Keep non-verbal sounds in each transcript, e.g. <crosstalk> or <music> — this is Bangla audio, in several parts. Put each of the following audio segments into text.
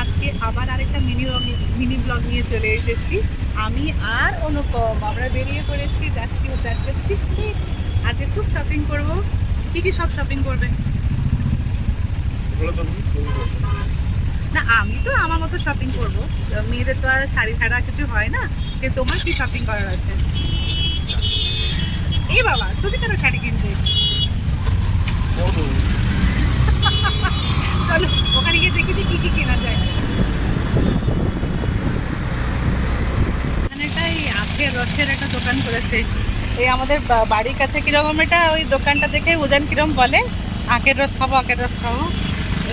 আজকে আবার আরেকটা মিনি মিনি ব্লগ নিয়ে চলে এসেছি। আমি আর অনুপম আমরা বেরিয়ে পড়েছি যাচ্ছি হচ্ছে আজকে চিকনি। আজকে খুব শপিং করব। কি কি সব শপিং করবে? না আমি তো আমার মতো শপিং করব। মেয়েদের তো আর শাড়ি ছাড়া কিছু হয় না। যে তোমার কি শপিং করার আছে? এই বাবা তুমি কেন শাড়ি কিনছো চলো ওখানে গিয়ে দেখি যে কি কি কেনা যায় এখানে একটা এই আখের রসের একটা দোকান করেছে এই আমাদের বাড়ির কাছে কীরকম এটা? ওই দোকানটা দেখে উজান কিরম বলে আখের রস খাব আখের রস খাব।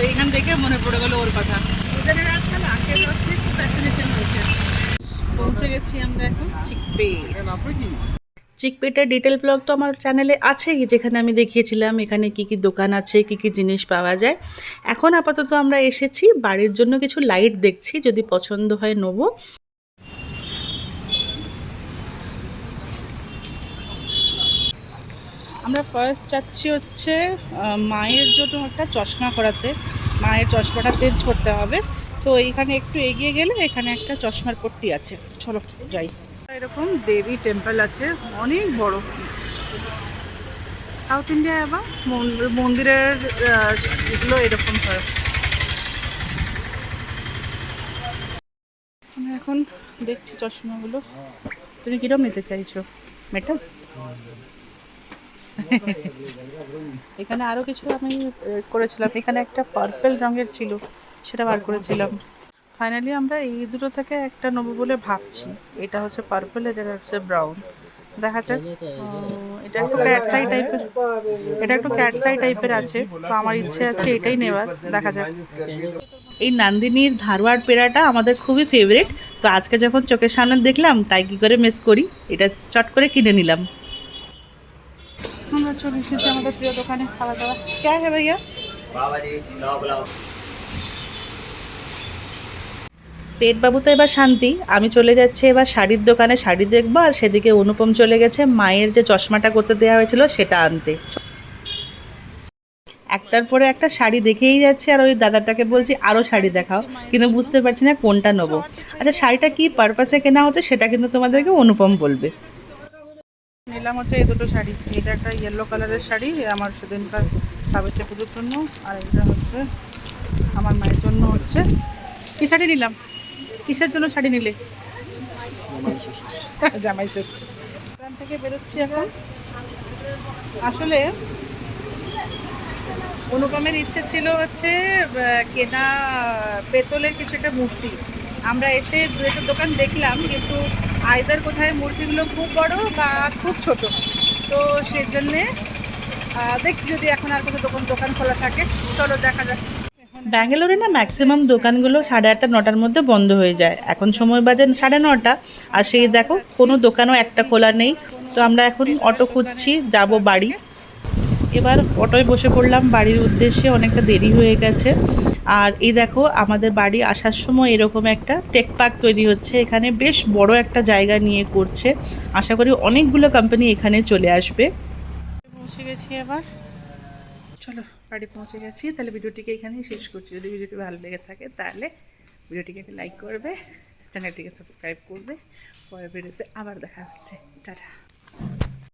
এইখান থেকে মনে পড়ে গেলো ওর কথা। উজানের আজকাল আখের রস নিয়ে খুব ফ্যাসিনেশন হয়েছে। পৌঁছে গেছি আমরা এখন চিকপে চিকপেটের ডিটেল ব্লগ তো আমার চ্যানেলে আছেই, যেখানে আমি দেখিয়েছিলাম এখানে কি কি দোকান আছে, কি কি জিনিস পাওয়া যায়। এখন আপাতত আমরা এসেছি, বাড়ির জন্য কিছু লাইট দেখছি, যদি পছন্দ হয় নেব। আমরা ফার্স্ট যাচ্ছি হচ্ছে মায়ের জন্য একটা চশমা করাতে মায়ের চশমাটা চেঞ্জ করতে হবে। তো এইখানে একটু এগিয়ে গেলে এখানে একটা চশমার পট্টি আছে। চলো যাই। এরকম দেবী টেম্পল আছে, অনেক বড়। সাউথ ইন্ডিয়ায় আবার মন্দির- মন্দিরের এগুলো এরকম হয়। আমরা এখন দেখছি চশমাগুলো। তুমি কিরম নিতে চাইছো? মেটাল <laughs> এখানে আরও কিছু আমি করেছিলাম। এখানে একটা পার্পল রঙের ছিল, সেটা বার করেছিলাম। ফাইনালি আমরা এই দুটো থেকে একটা নেব বলে ভাবছি। এটা হচ্ছে পার্পল এটা হচ্ছে ব্রাউন দেখা যাক এটা একটু ক্যাটসাই টাইপের এটা একটু ক্যাটসাই টাইপের আছে, তো আমার ইচ্ছে আছে এটাই নেওয়ার। দেখা যাক। এই নান্দিনীর ধারওয়াড় পেড়াটা আমাদের খুবই ফেভারিট তো আজকে যখন চোখের সামনে দেখলাম, তাই কি করে মিস করি? এটা চট করে কিনে নিলাম। আমরা চলে এসেছি আমাদের প্রিয় দোকানে খাওয়া দাওয়া কে হ্যাঁ ভাইয়া? পেট বাবু তো এবার শান্তি আমি চলে যাচ্ছি এবার শাড়ির দোকানে শাড়ি দেখব আর সেদিকে অনুপম চলে গেছে মায়ের যে চশমাটা করতে দেওয়া হয়েছিল সেটা আনতে। একটার পরে একটা শাড়ি দেখেই যাচ্ছে আর ওই দাদাটাকে বলছি আরও শাড়ি দেখাও। কিন্তু বুঝতে পারছি না কোনটা নেব। আচ্ছা শাড়িটা কি পারপাসে কেনা হচ্ছে সেটা কিন্তু তোমাদেরকে অনুপম বলবে। নিলাম হচ্ছে এই দুটো শাড়ি। এটা একটা ইয়েলো কালারের শাড়ি আমার সেদিনকার সাবিত্রী পুজোর জন্য, আর এটা হচ্ছে আমার মায়ের জন্য হচ্ছে। কি শাড়ি নিলাম? কিসের জন্য শাড়ি নিলে? জামাই ষষ্ঠী। দোকান থেকে বেরোচ্ছি এখন। আসলে অনুপমের ইচ্ছে ছিল হচ্ছে কেনা পেতলের কিছু একটা মূর্তি। আমরা এসে দু একটা দোকান দেখলাম, কিন্তু আয়দার কোথায় মূর্তিগুলো খুব বড় বা খুব ছোট? তো সেই জন্যে দেখছি যদি এখন আর কোনো দোকান দোকান খোলা থাকে। চলো দেখা যাক। ব্যাঙ্গালোরে না ম্যাক্সিমাম দোকানগুলো সাড়ে আটটা, নটার মধ্যে বন্ধ হয়ে যায়। এখন সময় বাজে সাড়ে নটা। আর সেই দেখো, কোনো দোকানও একটা খোলা নেই। তো আমরা এখন অটো খুঁজছি, যাব বাড়ি। এবার অটোয় বসে পড়লাম। বাড়ির উদ্দেশ্যে অনেকটা দেরি হয়ে গেছে। আর এই দেখো, আমাদের বাড়ি আসার সময় এরকম একটা টেক পার্ক তৈরি হচ্ছে। এখানে বেশ বড় একটা জায়গা নিয়ে করছে। আশা করি অনেকগুলো কোম্পানি এখানে চলে আসবে। পৌঁছে গেছি এবার। চলো, বাড়ি পৌঁছে গেছি। তাহলে ভিডিওটিকে এখানেই শেষ করছি। যদি ভিডিওটি ভালো লেগে থাকে, তাহলে ভিডিওটিকে লাইক করবে চ্যানেলটিকে সাবস্ক্রাইব করবে। পরের ভিডিওতে আবার দেখা হচ্ছে। টাটা।